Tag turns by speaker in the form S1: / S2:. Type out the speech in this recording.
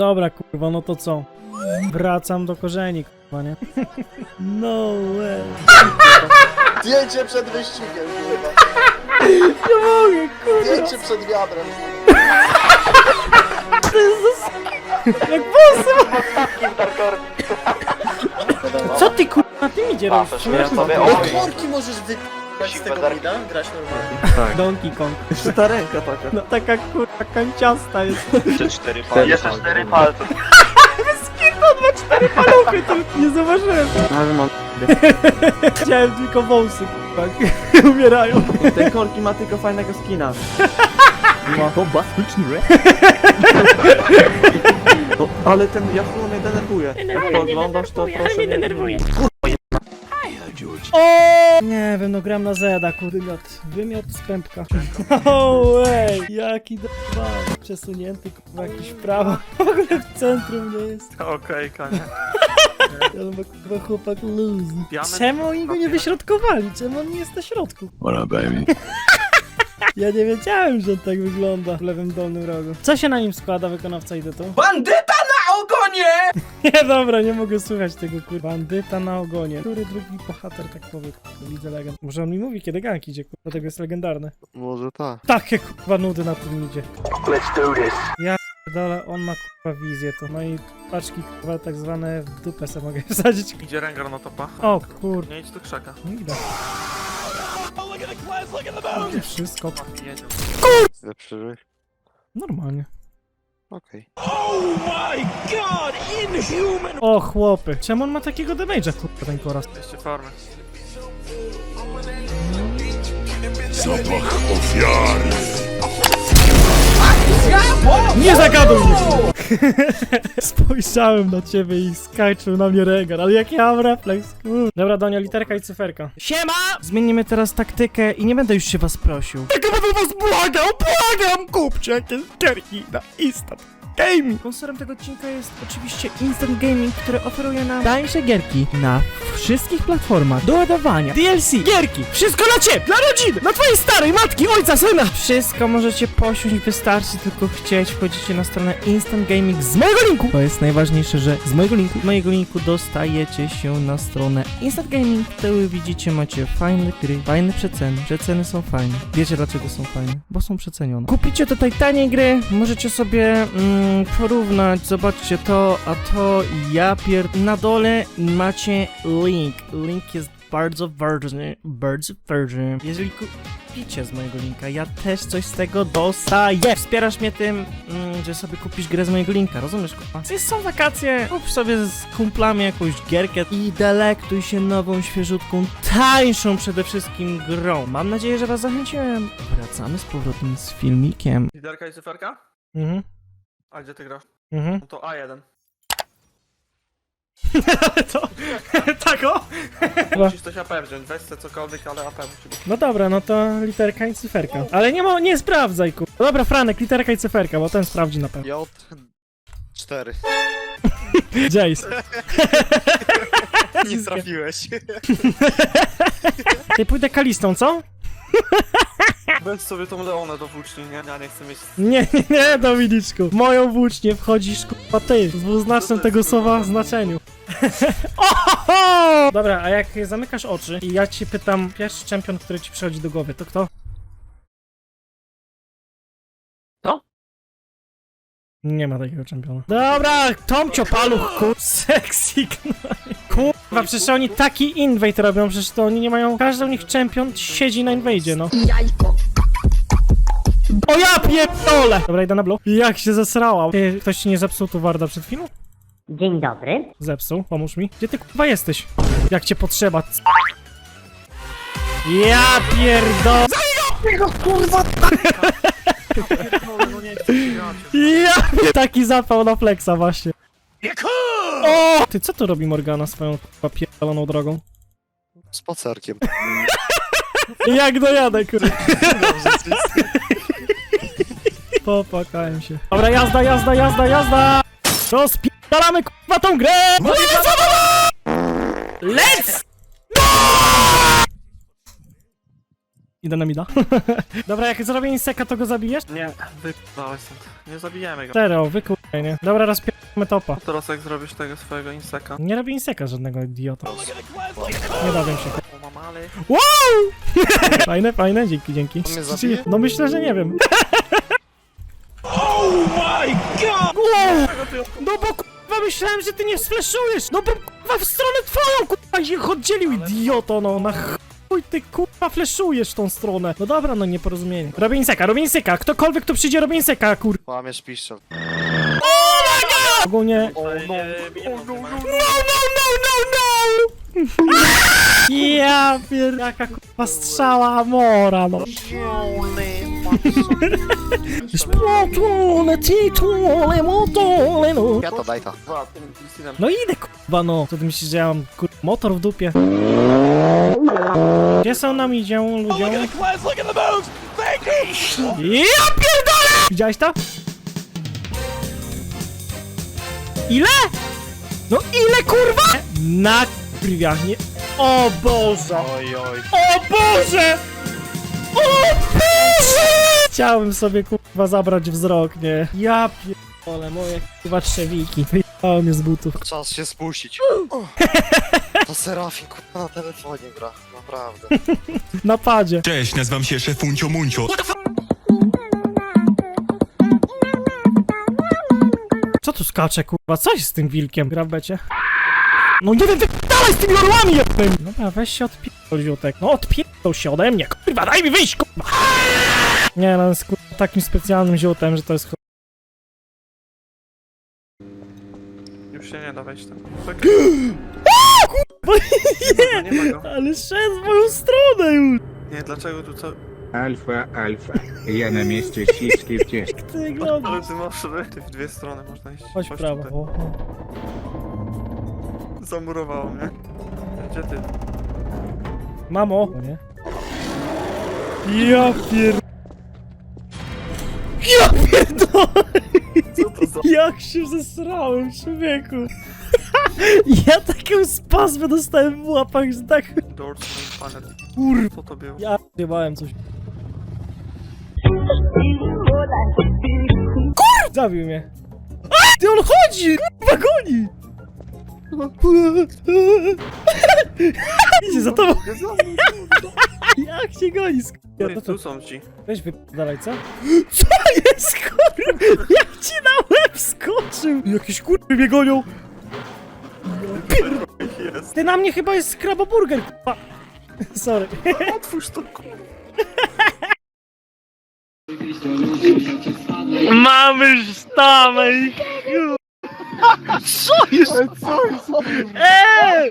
S1: Dobra, kurwa, no to co? Wracam do korzeni, kurwa, nie? No way.
S2: Zdjęcie przed wyścigiem, kurwa.
S1: Nie mogę, kurwa.
S2: Zdjęcie przed wiadrem.
S1: Jak włosy Co ty, kurwa, ty mi robisz? Śmieszne
S3: sobie
S1: to
S3: oj.
S1: jest.
S2: Wypać z tego mida? Grać normalnie.
S1: Donkey Kong.
S4: Jeszcze ta ręka taka.
S1: No taka kurwa kanciasta jest.
S3: Jeszcze cztery palce. Jeszcze cztery palce.
S1: Paluchy to nie zauważyłem.
S4: Ale mam.
S1: Chciałem tylko wąsy, kurwa. Umierają.
S4: Ten korki ma tylko fajnego skina. Ma bombastyczny no, Ale ten Yasuo mnie denerwuje. Jak oglądasz, to proszę nie denerwuje.
S1: O! Nie wiem, no gram na Zeda, kurwa. Wymiot z pępka. No way! Jaki dwa Przesunięty, kurwa, jakiś w prawo. W ogóle w centrum nie jest.
S4: Okej, kania.
S1: Ale ma kurwa chłopak luz.
S4: Diament-
S1: Czemu oni go nie wyśrodkowali? Czemu on nie jest na środku? Ja nie wiedziałem, że on tak wygląda w lewym dolnym rogu. Co się na nim składa, wykonawca idę tu?
S5: Bandyta!
S1: Nie, dobra, nie mogę słuchać tego kurwa. Bandyta na ogonie. Który drugi bohater tak powie, kurwa, widzę legend. Może on mi mówi, kiedy gank idzie, kurwa, dlatego jest legendarny.
S2: Może tak.
S1: Takie kurwa nudy na tym idzie. Let's do this. Ja dole, on ma kurwa wizję to. No i paczki kurwa tak zwane w dupę sobie mogę wsadzić.
S4: Idzie Rengar na topa.
S1: O kur...
S4: Nie idź do krzaka.
S1: Nie widać. Wszystko
S4: Jedzie.
S2: Ile przeżyłeś?
S1: normalnie.
S2: Okej.
S1: O chłopy, czemu on ma takiego damage'a kurwa ten koraz?
S4: Jeszcze farmy.
S1: Nie zagaduj mnie! Spojrzałem na ciebie i skaczył na mnie regar, ale jak ja mam refleks, kur... Dobra, Donia, literka i cyferka. Siema! Zmienimy teraz taktykę i nie będę już się was prosił. Tylko będę was błagał, błagam! Kupcie jakieś gierki na instant gaming. Sponsorem tego odcinka jest oczywiście Instant Gaming, który oferuje nam tańsze gierki na wszystkich platformach do ładowania, DLC, gierki, wszystko dla ciebie, dla rodziny, dla twojej starej matki, ojca, syna. Wszystko możecie posiąść, wystarczy tylko chcieć. Wchodzicie na stronę Instant Gaming z mojego linku. To jest najważniejsze, że z mojego linku, z mojego linku dostajecie się na stronę Instant Gaming. Wtedy widzicie, macie fajne gry, fajne przeceny. Przeceny są fajne. Wiecie dlaczego są fajne? Bo są przecenione. Kupicie tutaj taniej gry, możecie sobie mm, porównać, zobaczcie to, a to ja pier... Na dole macie link. Link jest bardzo ważny, bardzo ważny. Jeżeli kupicie z mojego linka, ja też coś z tego dostaję. Wspierasz mnie tym, mm, że sobie kupisz grę z mojego linka, rozumiesz? Jest, są wakacje, kup sobie z kumplami jakąś gierkę i delektuj się nową, świeżutką, tańszą przede wszystkim grą. Mam nadzieję, że was zachęciłem. Wracamy z powrotem z filmikiem.
S4: Liderka i cyferka?
S1: Mhm,
S4: A gdzie ty grasz?
S1: mhm.
S4: No to A1.
S1: to, tak o?
S4: Musisz coś AP wziąć, weź se cokolwiek, ale AP musi być.
S1: No dobra, no to literka i cyferka. Ale nie, ma, nie sprawdzaj, ku. No dobra, Franek, literka i cyferka, bo ten sprawdzi na pewno.
S2: J... 4.
S1: Jace.
S2: Nie trafiłeś.
S1: Ty pójdę kalistą, co?
S4: Weź sobie tą Leonę do włóczni, nie? Ja nie chcę mieć...
S1: Nie, nie, nie, Dominiczku. W moją włócznię wchodzisz, kurwa, ty. W dwuznacznym tego słowa znaczeniu. Ohoho! Dobra, a jak zamykasz oczy i ja ci pytam, pierwszy czempion, który ci przychodzi do głowy, to kto?
S4: Co?
S1: Nie ma takiego czempiona. Dobra, Tomcio Paluch, kur... Sexy. Kurwa, przecież oni taki invade robią, przecież to oni nie mają... Każdy u nich czempion siedzi na invade, no. O ja pierdolę! Dobra, idę na blow. Jak się zesrała. Ty, ktoś ci nie zepsuł tu Warda przed chwilą?
S6: Dzień dobry.
S1: Zepsuł, pomóż mi. Gdzie ty kurwa jesteś? Jak cię potrzeba. c- Ja pierdolę!
S4: Nie grać.
S1: Ja pier- Taki zapał na flexa właśnie. O! Ty, co tu robi Morgana swoją kurwa pierdoloną drogą?
S2: Spacerkiem.
S1: Jak dojadę, kurwa. Popłakałem się. Dobra, jazda, jazda, jazda, jazda! Rozpierdalamy kurwa tą grę! Let's! Idę na mida. Dobra, jak zrobię inseka, to go zabijesz?
S4: Nie, wypałeś stąd. Nie zabijemy go.
S1: Serio, wykuraj, nie? Dobra, rozpieramy topa.
S4: Teraz jak zrobisz tego swojego inseka.
S1: Nie robię inseka żadnego idiota. Nie dowiem się.
S4: O mamale.
S1: Fajne, fajne, dzięki, dzięki.
S2: On mnie zabije?
S1: No myślę, że nie wiem. No bo kurwa myślałem, że ty nie sfleszujesz! No bo kurwa w stronę twoją kurwa się oddzielił idioto no na chuj ty kurwa fleszujesz w tą stronę. No dobra, no nieporozumienie. Robię inseka, robię inseka, ktokolwiek tu przyjdzie robię inseka kur...
S2: Łamiesz piszczel.
S1: Ogólnie...
S4: O no,
S1: No, no, no, no, no! Ja pier... Jaka kurwa strzała Amora, no. Spotule, titule, motole, no.
S2: Ja to daj to.
S1: No idę kurwa no. Co ty myślisz, że ja mam kur... motor w dupie? Gdzie są nam idzie ludzie? Ja pierdolę! Widziałeś to? Ile? No ile kurwa? Na kurwiach, nie... O Boże!
S2: Oj, oj.
S1: O Boże! O Boże! Chciałem sobie kurwa zabrać wzrok, nie? Ja pierdolę, moje kurwa trzewiki. Wyjebało mnie z butów.
S2: Czas się spuścić. To Serafin kurwa na telefonie gra. Naprawdę.
S1: Na padzie.
S6: Cześć, nazywam się Szefuncio Muncio.
S1: Co tu skacze, kurwa? Co jest z tym wilkiem? Gra w becie? No nie wiem, dalej z tymi orłami jednym! Dobra, weź się odpierdol, ziutek. No odpierdol się ode mnie, kurwa, daj mi wyjść, kurwa! Nie, no jest kurwa takim specjalnym ziutem, że to jest ch-
S4: Już się nie da wejść tam. Czekaj. Nie, nie
S1: ale szedł w moją stronę już!
S4: Nie, dlaczego tu co?
S7: Alfa, alfa. Ja na miejscu śliskiej wcieczki.
S1: Jak ty
S4: Ale ty masz ty w dwie strony można iść.
S1: Chodź w prawo.
S4: tutaj. Zamurowało mnie. Gdzie ty?
S1: Mamo! Nie? Ja pier... Ja pierdolę!
S4: Co to za...
S1: Jak się zesrałem, człowieku! Ja taką spazmę dostałem w łapach, że tak...
S4: Doors main panel. Co to było?
S1: Ja jebałem coś. Kur... Zabił mnie. A! Ty on chodzi! Kurwa goni! Idzie za tobą. Jak się goni, skurwa? No to
S4: tu są ci.
S1: weź wypadalaj, co? Co jest, kurwa? Jak ci na łeb skoczył? Jakieś kurwy mnie gonią.
S4: Jest.
S1: Ty na mnie chyba jest kraboburger, kurwa. Sorry.
S4: Otwórz to kurwa.
S1: Mamy sztamę i Co jest? Co jest? Eee!